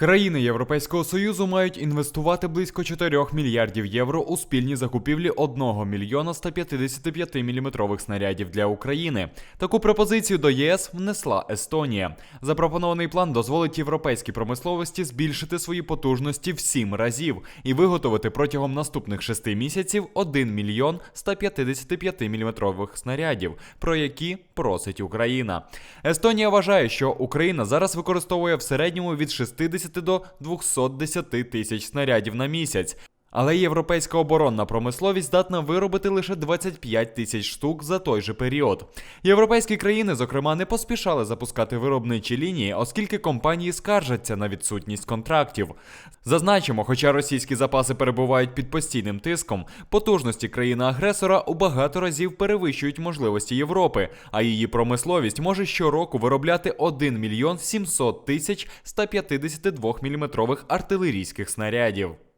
Країни Європейського Союзу мають інвестувати близько 4 мільярдів євро у спільні закупівлі 1 мільйона 155 міліметрових снарядів для України. Таку пропозицію до ЄС внесла Естонія. Запропонований план дозволить європейській промисловості збільшити свої потужності в 7 разів і виготовити протягом наступних 6 місяців 1 мільйон 155 міліметрових снарядів, про які просить Україна. Естонія вважає, що Україна зараз використовує в середньому від 60 до 210 тисяч снарядів на місяць. Але європейська оборонна промисловість здатна виробити лише 25 тисяч штук за той же період. Європейські країни, зокрема, не поспішали запускати виробничі лінії, оскільки компанії скаржаться на відсутність контрактів. Зазначимо, хоча російські запаси перебувають під постійним тиском, потужності країни-агресора у багато разів перевищують можливості Європи, а її промисловість може щороку виробляти 1 мільйон 700 тисяч 152 мм артилерійських снарядів.